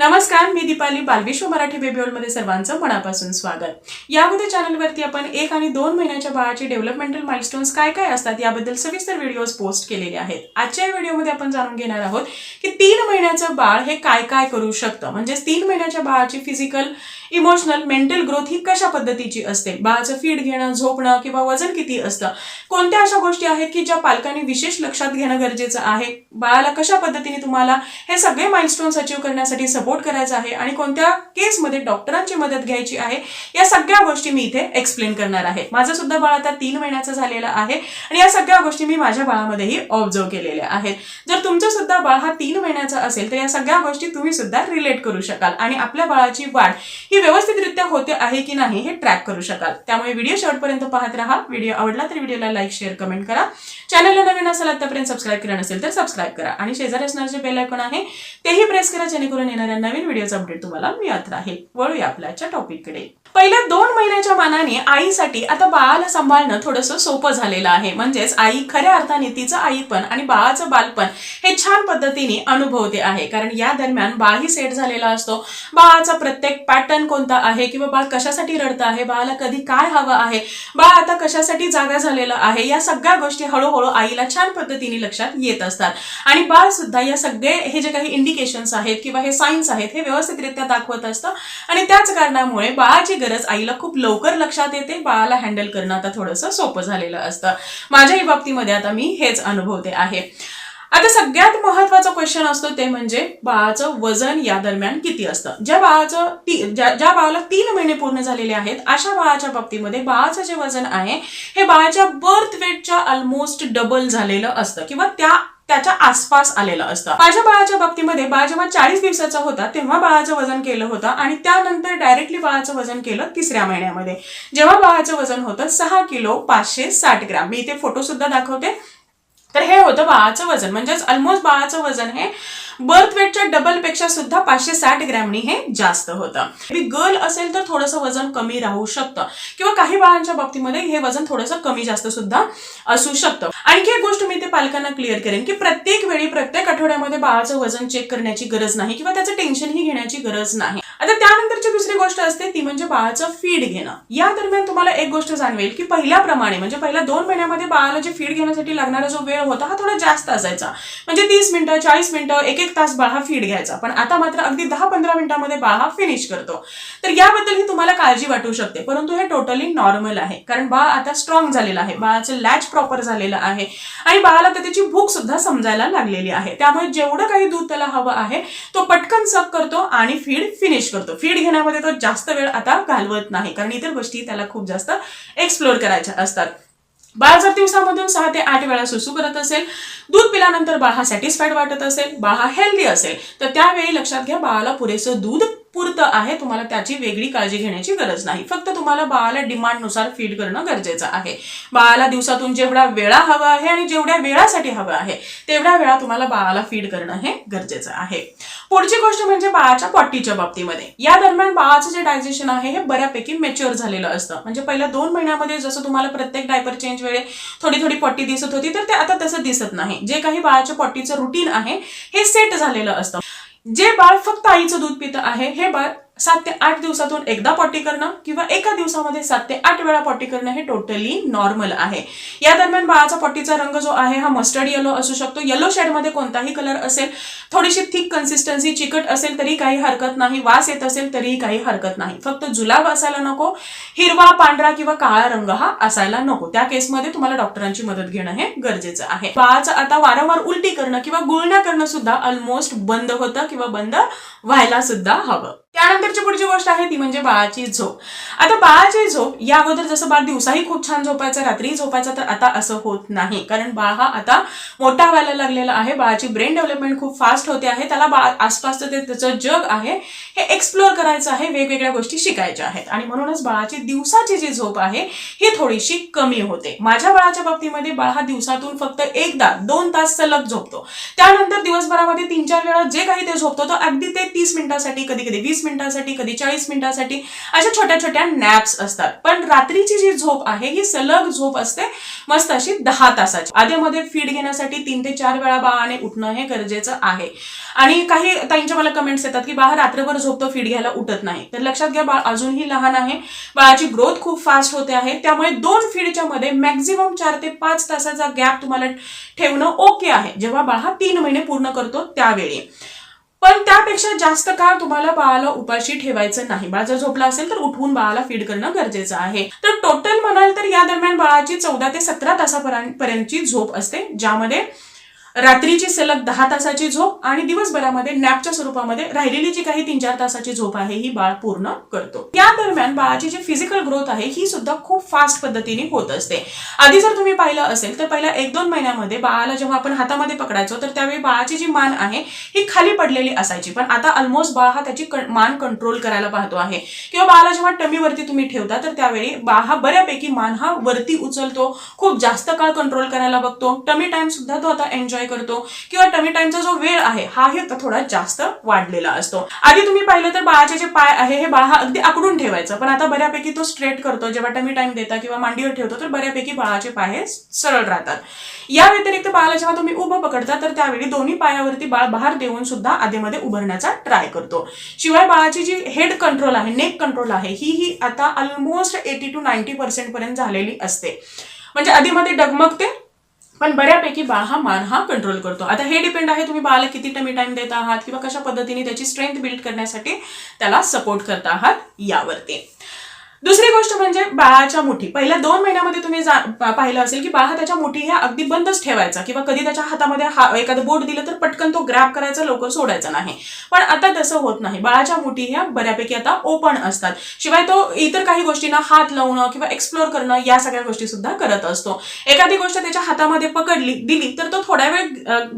नमस्कार मी दीपाली बालविश्व मराठी बेबी मध्ये सर्वांचं मनापासून स्वागत. यामध्ये चॅनलवरती आपण एक आणि दोन महिन्याच्या बाळाचे डेव्हलपमेंटल माइलस्टोन्स काय काय असतात याबद्दल सविस्तर व्हिडिओज पोस्ट केलेले आहेत. आजच्या व्हिडिओमध्ये आपण जाणून घेणार आहोत की तीन महिन्याचं बाळ हे काय काय करू शकतं. म्हणजेच तीन महिन्याच्या बाळाची फिजिकल इमोशनल मेंटल ग्रोथ ही कशा पद्धतीची असते? बाळाचं फीड घेणं झोपणं किंवा वजन किती असतं? कोणत्या अशा गोष्टी आहेत की ज्या पालकांनी विशेष लक्षात घेणं गरजेचं आहे? बाळाला कशा पद्धतीने तुम्हाला हे सगळे माइलस्टोन्स अचीव्ह करण्यासाठी सपोर्ट करायचा आहे आणि कोणत्या केसमध्ये डॉक्टरांची मदत घ्यायची आहे या सगळ्या गोष्टी मी इथे एक्सप्लेन करणार आहे. माझं सुद्धा बाळ आता तीन महिन्याचं झालेलं आहे आणि या सगळ्या गोष्टी मी माझ्या बाळामध्येही ऑब्झर्व केलेल्या आहेत. जर तुमचं सुद्धा बाळ हा तीन महिन्याचा असेल तर या सगळ्या गोष्टी तुम्ही सुद्धा रिलेट करू शकाल आणि आपल्या बाळाची वाढ ही व्यवस्थितरित्या होते आहे की नाही हे ट्रॅक करू शकाल. त्यामुळे व्हिडिओ शेवटपर्यंत पाहत राहा. व्हिडिओ आवडला तर व्हिडिओला लाईक शेअर कमेंट करा. चॅनलला नवीन असेल आतापर्यंत सबस्क्राईब केलं नसेल तर सबस्क्राईब करा. आणि शेजारी असणारे जे बेल आयकॉन आहे तेही प्रेस करा जेणेकरून येणाऱ्या नवीन व्हिडिओचा अपडेट तुम्हाला मिळत राहील. वळूया आपल्याच्या टॉपिककडे पहिल्या दोन महिन्याच्या मानाने आईसाठी आता बाळाला सांभाळणं थोडंसं सोपं झालेलं आहे. म्हणजेच आई खऱ्या अर्थाने तिचं आईपण आणि बाळाचं बालपण हे छान पद्धतीने अनुभवते आहे. कारण या दरम्यान बाळही सेट झालेला असतो. बाळाचा प्रत्येक पॅटर्न कोणता आहे किंवा बाळ कशासाठी रडतं आहे? बाळाला कधी काय हवं आहे? बाळ आता कशासाठी जागा झालेलं आहे? या सगळ्या गोष्टी हळूहळू आईला छान पद्धतीने लक्षात येत असतात. आणि बाळ सुद्धा या सगळे हे जे काही इंडिकेशन्स आहेत किंवा हे सायन्स आहेत हे व्यवस्थितरित्या दाखवत असतं. आणि त्याच कारणामुळे बाळाची गरज. आईला खूप लवकर लक्षात येते बाळाला हँडल करणं आता थोडंसं सोपं झालेलं असतं. माझ्याही बाबतीमध्ये आता मी हेच अनुभवते आहे. आता सगळ्यात महत्त्वाचा क्वेश्चन असतो ते म्हणजे बाळाचं वजन या दरम्यान किती असतं? ज्या बाळाचं ती- ज्या ज्या बाळाला तीन महिने पूर्ण झालेले आहेत अशा बाळाच्या बाबतीमध्ये बाळाचं जे वजन आहे हे बाळाच्या बर्थ वेटच्या ऑलमोस्ट डबल झालेलं असतं. किंवा त्या त्याच्या आसपास आलेलं असतं. माझ्या बाळाच्या बाबतीमध्ये बाळ जेव्हा चाळीस दिवसाचा होता तेव्हा बाळाचं वजन केलं होतं आणि त्यानंतर डायरेक्टली बाळाचं वजन केलं तिसऱ्या महिन्यामध्ये. जेव्हा बाळाचं वजन होतं सहा किलो पाचशे साठ ग्राम. मी इथे फोटो सुद्धा दाखवते. होतं बाळाचं वजन. म्हणजेच ऑलमोस्ट बाळाचं वजन हे बर्थ वेटच्या डबलपेक्षा सुद्धा पाचशे साठ ग्रॅमनी हे जास्त होतं. गर्ल असेल तर थोडंसं वजन कमी राहू शकतं. किंवा काही बाळांच्या बाबतीमध्ये हे वजन थोडंसं कमी जास्त सुद्धा असू शकतं. आणखी एक गोष्ट मी ते पालकांना क्लिअर करेन की प्रत्येक वेळी प्रत्येक आठवड्यामध्ये बाळाचं वजन चेक करण्याची गरज नाही किंवा त्याचं टेन्शनही घेण्याची गरज नाही. आता त्यानंतरची दुसरी गोष्ट असते ती म्हणजे बाळाचं फीड घेणं. या दरम्यान तुम्हाला एक गोष्ट जाणवेल की पहिल्याप्रमाणे म्हणजे पहिल्या दोन महिन्यामध्ये बाळाला जे फीड घेण्यासाठी लागणारा जो वेळ होता हा थोडा जास्त असायचा. म्हणजे तीस मिनिटं चाळीस मिनिटं एक एक तास बाळ हा फीड घ्यायचा. पण आता मात्र अगदी दहा पंधरा मिनिटांमध्ये बाळ हा फिनिश करतो. तर याबद्दल ही तुम्हाला काळजी वाटू शकते. परंतु हे टोटली नॉर्मल आहे. कारण बाळ आता स्ट्रॉंग झालेलं आहे. बाळाचं लॅच प्रॉपर झालेलं आहे. आणि बाळाला तर त्याची भूक सुद्धा समजायला लागलेली आहे. त्यामुळे जेवढं काही दूध त्याला हवं आहे तो पटकन सक करतो आणि फीड फिनिश करतो. फीड घेण्यामध्ये तो जास्त वेळ आता घालवत नाही. कारण इतर गोष्टी त्याला खूप जास्त एक्सप्लोर करायच्या असतात. बाळ जर दिवसामधून सहा ते आठ वेळा सुसू करत असेल दूध पिल्यानंतर बाळ हा सॅटिस्फाईड वाटत असेल बाळ हा हेल्दी असेल तर त्यावेळी लक्षात घ्या बाळाला पुरेसं दूध पुरतं आहे तुम्हाला त्याची वेगळी काळजी घेण्याची गरज नाही. फक्त तुम्हाला बाळाला डिमांडनुसार फीड करणं गरजेचं आहे. बाळाला दिवसातून जेवढा वेळा हवा आहे आणि जेवढ्या वेळासाठी हवं आहे तेवढ्या वेळा तुम्हाला बाळाला फीड करणं हे गरजेचं आहे. पुढची गोष्ट म्हणजे बाळाच्या पॉटीच्या बाबतीमध्ये. या दरम्यान बाळाचं जे डायजेशन आहे हे बऱ्यापैकी मेच्युअर झालेलं असतं. म्हणजे पहिल्या दोन महिन्यामध्ये जसं तुम्हाला प्रत्येक डायपर चेंज वेळे थोडी थोडी पट्टी दिसत होती तर ते आता तसं दिसत नाही. जे काही बाळाच्या पट्टीचं रुटीन आहे हे सेट झालेलं असतं. जे बाळ फक्त आईचं दूध पितं आहे हे बाळ सात ते आठ दिवसातून एकदा पॉटी करणं किंवा एका दिवसामध्ये सात ते आठ वेळा पॉटी करणं हे टोटली नॉर्मल आहे. या दरम्यान बाळाचा पॉटीचा रंग जो आहे हा मस्टर्ड येलो असू शकतो. येलो शेडमध्ये कोणताही कलर असेल थोडीशी थिक कन्सिस्टन्सी चिकट असेल तरी काही हरकत नाही. वास येत असेल तरीही काही हरकत नाही. फक्त जुलाब असायला नको हिरवा पांढरा किंवा काळा रंग हा असायला नको. त्या केसमध्ये तुम्हाला डॉक्टरांची मदत घेणं हे गरजेचं आहे. बाळाचं आता वारंवार उलटी करणं किंवा गुळण्या करणं सुद्धा ऑलमोस्ट बंद होतं किंवा बंद व्हायला सुद्धा हवं. त्यानंतरची पुढची गोष्ट आहे ती म्हणजे बाळाची झोप. आता बाळाची झोप या अगोदर जसं बाळ दिवसाही खूप छान झोपायचं रात्री झोपायचं तर आता असं होत नाही. कारण बाळ हा आता मोठा व्हायला लागलेला आहे. बाळाची ब्रेन डेव्हलपमेंट खूप फास्ट होते आहे. त्याला बाळ आसपासचं ते त्याचं जग आहे हे एक्सप्लोअर करायचं आहे वेगवेगळ्या गोष्टी शिकायच्या आहेत. आणि म्हणूनच बाळाची दिवसाची जी झोप आहे ही थोडीशी कमी होते. माझ्या बाळाच्या बाबतीमध्ये बाळ हा दिवसातून फक्त एकदा दोन तास सलग झोपतो. त्यानंतर दिवसभरामध्ये तीन चार वेळा जे काही ते झोपतो तो अगदी ते तीस मिनिटासाठी कधी कधी वीस मिनिटासाठी कधी चाळीस मिनिटासाठी अशा छोट्या छोट्या नॅप्स असतात. पण रात्रीची जी झोप आहे ही सलग झोप असते मस्त अशी दहा तासाची. आधीमध्ये फीड घेण्यासाठी तीन ते चार वेळा बाळाने उठणं हे गरजेचं आहे. आणि काही ताईंच्या मला कमेंट्स येतात की बाळ रात्रभर झोपतो फीड घ्यायला उठत नाही. तर लक्षात घ्या बाळ अजूनही लहान आहे. बाळाची ग्रोथ खूप फास्ट होते आहे. त्यामुळे दोन फीडच्या मध्ये मॅक्झिमम चार ते पाच तासाचा गॅप तुम्हाला ठेवणं ओके आहे. जेव्हा बाळ हा तीन महिने पूर्ण करतो त्यावेळी. पण त्यापेक्षा जास्त काळ तुम्हाला बाळाला उपाशी ठेवायचं नाही. बाळ जर झोपला असेल तर उठवून बाळाला फीड करणं गरजेचं आहे. तर टोटल म्हणाल तर या दरम्यान बाळाची चौदा ते सतरा तासापर्यंतची झोप असते ज्यामध्ये रात्रीची सलग दहा तासाची झोप आणि दिवसभरामध्ये नॅपच्या स्वरूपामध्ये राहिलेली जी काही तीन चार तासाची झोप आहे ही बाळ पूर्ण करतो. या दरम्यान बाळाची जी फिजिकल ग्रोथ आहे ही सुद्धा खूप फास्ट पद्धतीने होत असते. आधी जर तुम्ही पाहिलं असेल तर पहिल्या एक दोन महिन्यामध्ये बाळाला जेव्हा आपण हातामध्ये पकडायचो तर त्यावेळी बाळाची जी मान आहे ही खाली पडलेली असायची. पण आता ऑलमोस्ट बाळ हा त्याची मान कंट्रोल करायला पाहतो आहे. किंवा बाळाला जेव्हा टमीवरती तुम्ही ठेवता तर त्यावेळी बाळ हा बऱ्यापैकी मान हा वरती उचलतो खूप जास्त काळ कंट्रोल करायला बघतो. टमी टाइम सुद्धा तो आता एन्जॉय करतो. किंवा टमी टाइमचा जो वेळ आहे हाही थोडा जास्त वाढलेला असतो. आधी तुम्ही पाहिलं तर बाळाचे जे पाय आहे हे बाळ हा अगदी आकडून ठेवायचं. पण आता बऱ्यापैकी तो स्ट्रेट करतो. जेव्हा टमी टाइम देता किंवा मांडीवर ठेवतो तर बऱ्यापैकी बाळाचे पाय हे सरळ राहतात. या व्यतिरिक्त बाळाला जेव्हा तुम्ही उभं पकडता तर त्यावेळी दोन्ही पायावरती बाळ बाहेर देऊन सुद्धा आधीमध्ये उभारण्याचा ट्राय करतो. शिवाय बाळाची जी हेड कंट्रोल आहे नेक कंट्रोल आहे ही ही आता almost eighty to ninety percent पर्यंत झालेली असते. म्हणजे आधीमध्ये डगमगते पण बऱ्यापैकी बाळ हा मान हा कंट्रोल करतो. आता हे डिपेंड आहे तुम्ही बाळाला किती टमी टाइम देत आहात किंवा कशा पद्धतीने त्याची स्ट्रेंथ बिल्ड करण्यासाठी त्याला सपोर्ट करत आहात यावरती. दुसरी गोष्ट म्हणजे बाळाच्या मुठी. पहिल्या दोन महिन्यामध्ये तुम्ही जा- पाहिलं असेल की बाळा त्याच्या मुठी ह्या अगदी बंदच ठेवायचा किंवा कधी त्याच्या हातामध्ये हा एखादं बोट दिलं तर पटकन तो ग्रॅप करायचा लवकर सोडायचा नाही. पण आता तसं होत नाही. बाळाच्या मुठी ह्या बऱ्यापैकी आता ओपन असतात. शिवाय तो इतर काही गोष्टींना हात लावणं किंवा एक्सप्लोर करणं या सगळ्या गोष्टी सुद्धा करत असतो. एखादी गोष्ट त्याच्या हातामध्ये पकडली दिली तर तो थोड्या वेळ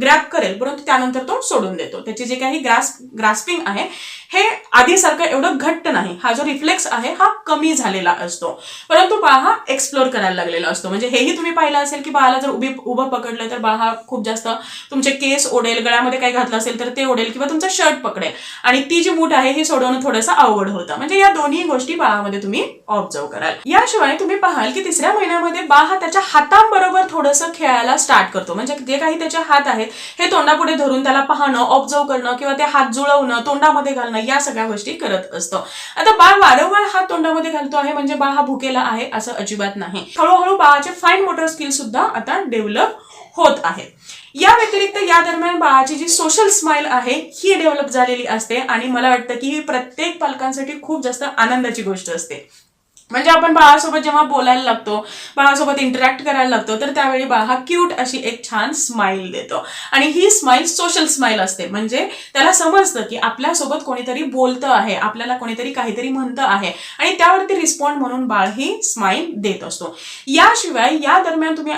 ग्रॅप करेल परंतु त्यानंतर तो सोडून देतो. त्याची जे काही ग्रास ग्रास्पिंग आहे हे आधीसारखं एवढं घट्ट नाही. हा जो रिफ्लेक्स आहे हा कमी झालेला असतो. परंतु बाळ हा एक्सप्लोर करायला लागलेला असतो. म्हणजे हेही तुम्ही पाहिलं असेल की बाळाला जर उभी उभं पकडलं तर बाळ हा खूप जास्त तुमचे केस ओढेल गळ्यामध्ये काही घातलं असेल तर ते ओढेल किंवा तुमचं शर्ट पकडेल. आणि ती जी मूठ आहे हे सोडवणं थोडंसं अवघड होतं. म्हणजे या दोन्ही गोष्टी बाळामध्ये तुम्ही ऑब्झर्व कराल. याशिवाय तुम्ही पाहाल की तिसऱ्या महिन्यामध्ये बाळ हा त्याच्या हातांबरोबर थोडंसं खेळायला स्टार्ट करतो. म्हणजे जे काही त्याचे हात आहेत हे तोंडापुढे धरून त्याला पाहणं ऑब्झर्व करणं किंवा ते हात जुळवणं तोंडामध्ये घालणं या सगळ्या गोष्टी करत असतो. आता बाळ वारंवार हात तोंडामध्ये घालतो आहे म्हणजे बाळ हा भुकेला आहे असं अजिबात नाही. हळूहळू बाळाचे फाईन मोटर स्किल सुद्धा आता डेव्हलप होत आहे. या व्यतिरिक्त या दरम्यान बाळाची जी सोशल स्माइल आहे ही डेव्हलप झालेली असते आणि मला वाटतं की ही प्रत्येक पालकांसाठी खूप जास्त आनंदाची गोष्ट असते. म्हणजे आपण बाळासोबत जेव्हा बोलायला लागतो बाळासोबत इंटरॅक्ट करायला लागतो तर त्यावेळी बाळ हा क्यूट अशी एक छान स्माईल देतो. आणि ही स्माईल सोशल स्माईल असते. म्हणजे त्याला समजतं की आपल्यासोबत कोणीतरी बोलतं आहे आपल्याला कोणीतरी काहीतरी म्हणतं आहे आणि त्यावरती रिस्पॉन्ड म्हणून बाळ ही स्माईल देत असतो. याशिवाय या दरम्यान तुम्ही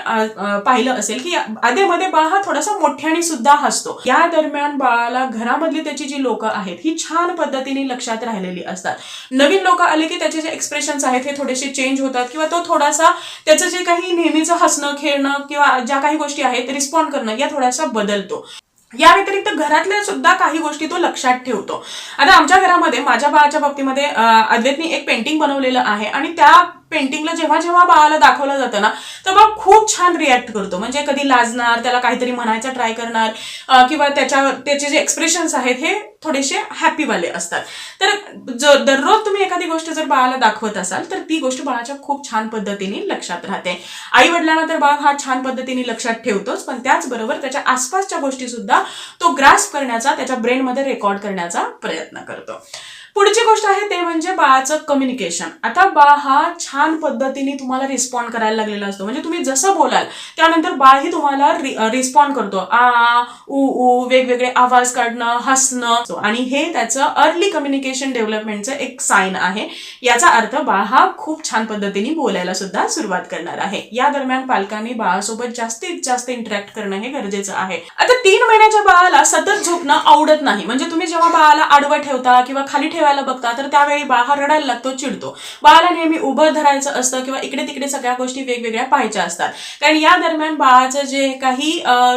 पाहिलं असेल की आधेमध्ये बाळ हा थोडासा मोठ्याने सुद्धा हसतो. या दरम्यान बाळाला घरामधली त्याची जी लोक आहेत ही छान पद्धतीने लक्षात राहिलेली असतात. नवीन लोक आले की त्याचे जे एक्सप्रेशन्स आहेत हे थोडेसे चेंज होतात किंवा तो थोडासा त्याचं जे काही नेहमीचं हसणं खेळणं किंवा ज्या काही गोष्टी आहेत रिस्पॉन्ड करणं या थोडासा बदलतो. या व्यतिरिक्त घरातल्या सुद्धा काही गोष्टी तो लक्षात ठेवतो. आता आमच्या घरामध्ये माझ्या बाळाच्या बाबतीमध्ये अद्वैतनी एक पेंटिंग बनवलेलं आहे आणि त्या पेंटिंगला जेव्हा जेव्हा बाळाला दाखवलं जातं ना तर बाळ खूप छान रिॲक्ट करतो. म्हणजे कधी लाजणार त्याला काहीतरी म्हणायचा ट्राय करणार किंवा त्याच्या त्याचे जे एक्सप्रेशन्स आहेत हे थोडेसे हॅपीवाले असतात. तर जर दररोज तुम्ही एखादी गोष्ट जर बाळाला दाखवत असाल तर ती गोष्ट बाळाच्या खूप छान पद्धतीने लक्षात राहते. आई वडिलांना तर बाळ हा छान पद्धतीने लक्षात ठेवतोच पण त्याचबरोबर त्याच्या आसपासच्या गोष्टी सुद्धा तो ग्रास्प करण्याचा त्याच्या ब्रेनमध्ये रेकॉर्ड करण्याचा प्रयत्न करतो. पुढची गोष्ट आहे ते म्हणजे बाळाचं कम्युनिकेशन आता बाळ हा छान पद्धतीने तुम्हाला रिस्पॉन्ड करायला लागलेला असतो. म्हणजे तुम्ही जसं बोलाल त्यानंतर बाळही तुम्हाला रिस्पॉन्ड करतो. आ ऊ उ उ वेगवेगळे आवाज काढणं हसणं. आणि हे त्याचं अर्ली कम्युनिकेशन डेव्हलपमेंटचं एक साईन आहे. याचा अर्थ बाळ हा खूप छान पद्धतीने बोलायला सुद्धा सुरुवात करणार आहे. या दरम्यान पालकांनी बाळासोबत जास्तीत जास्त इंटरॅक्ट करणं हे गरजेचं आहे. आता तीन महिन्याच्या बाळाला सतत झोपणं आवडत नाही. म्हणजे तुम्ही जेव्हा बाळाला आडवं ठेवता किंवा खाली ठेवायला बघता तर त्यावेळी बाळ हा रडायला लागतो चिडतो. बाळाला नेहमी उभं धरायचं असतं किंवा इकडे तिकडे सगळ्या गोष्टी वेगवेगळ्या पाहायच्या असतात. कारण या दरम्यान बाळाचं जे काही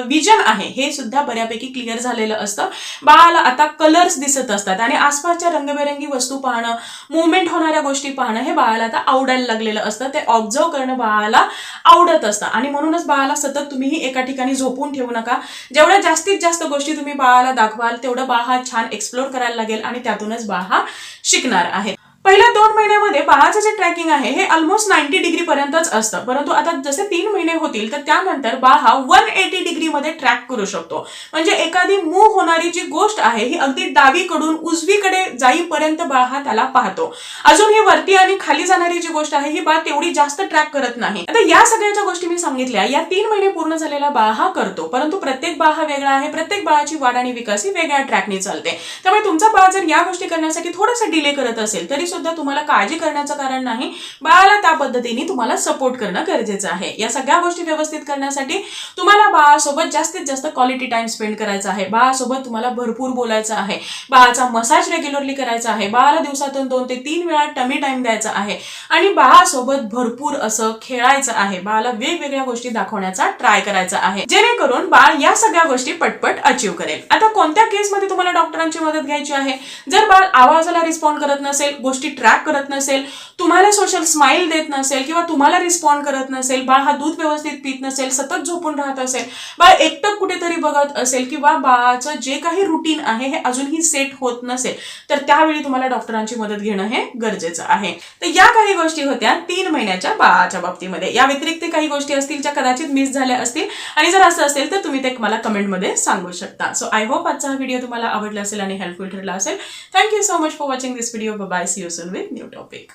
विजन आहे हे सुद्धा बऱ्यापैकी क्लिअर झालेलं असतं. बाळाला आता कलर्स दिसत असतात आणि आसपासच्या रंगबेरंगी वस्तू पाहणं मुवमेंट होणाऱ्या गोष्टी पाहणं हे बाळाला आता आवडायला लागलेलं असतं. ते ऑब्झर्व करणं बाळाला आवडत असतं. आणि म्हणूनच बाळाला सतत तुम्हीही एका ठिकाणी झोपून ठेवू नका. जेवढ्या जास्तीत जास्त गोष्टी तुम्ही बाळाला दाखवाल तेवढं बाळ हा छान एक्सप्लोर करायला लागेल आणि त्यातूनच बाळ हा शिकणार आहेत. पहिल्या दोन महिन्यामध्ये बाळाचं जे ट्रॅकिंग आहे हे ऑलमोस्ट नाईन्टी डिग्री पर्यंतच असतं. परंतु आता जसे तीन महिने होतील तर त्यानंतर बाळ हा वन एटी डिग्री मध्ये ट्रॅक करू शकतो. म्हणजे एखादी मूव्ह होणारी जी गोष्ट आहे ही अगदी डावीकडून उजवीकडे जाईपर्यंत बाळ हा त्याला पाहतो. अजून ही वरती आणि खाली जाणारी जी गोष्ट आहे ही बाळ तेवढी जास्त ट्रॅक करत नाही. आता या सगळ्याच्या गोष्टी मी सांगितल्या. या तीन महिने पूर्ण झालेला बाळ हा करतो. परंतु प्रत्येक बाळ हा वेगळा आहे प्रत्येक बाळाची वाढ आणि विकास ही वेगळ्या ट्रॅकने चालते. त्यामुळे तुमचा बाळ जर या गोष्टी करण्यासाठी थोडासा डिले करत असेल तरी सुद्धा तुम्हाला काळजी करण्याचं कारण नाही. बाळाला त्या पद्धतीने तुम्हाला सपोर्ट करणं गरजेचं आहे. या सगळ्या गोष्टी व्यवस्थित करण्यासाठी तुम्हाला बाळासोबत जास्तीत जास्त क्वालिटी टाइम स्पेंड करायचा आहे. बाळासोबत तुम्हाला भरपूर बोलायचं आहे. बाळाचा मसाज रेग्युलरली करायचा आहे. बाळाला दिवसातून दोन ते तीन वेळा टमी टाइम द्यायचा आहे. आणि बाळासोबत भरपूर असं खेळायचं आहे. बाळाला वेगवेगळ्या गोष्टी दाखवण्याचा ट्राय करायचा आहे. जेणेकरून बाळ या सगळ्या गोष्टी पटपट अचीव करेल. आता कोणत्या केसमध्ये तुम्हाला डॉक्टरांची मदत घ्यायची आहे? जर बाळ आवाजाला रिस्पॉन्ड करत नसेल गोष्टी ट्रॅक करत नसेल तुम्हाला सोशल स्माइल देत नसेल किंवा तुम्हाला रिस्पॉन्ड करत नसेल बाळ हा दूध व्यवस्थित पित नसेल सतत झोपून राहत असेल बाळ एकटक कुठेतरी बघत असेल किंवा बाळाचं जे काही रुटीन आहे हे अजूनही सेट होत नसेल तर त्यावेळी तुम्हाला डॉक्टरांची मदत घेणं हे गरजेचं आहे. तर या काही गोष्टी होत्या तीन महिन्याच्या बाळाच्या बाबतीमध्ये. या व्यतिरिक्त काही गोष्टी असतील ज्या कदाचित मिस झाल्या असतील आणि जर असं असेल तर तुम्ही ते मला कमेंटमध्ये सांगू शकता. सो आय होप आजचा हा व्हिडिओ तुम्हाला आवडला असेल आणि हेल्पफुल ठरला असेल. Thank you so much for watching this video bye see you with new topic.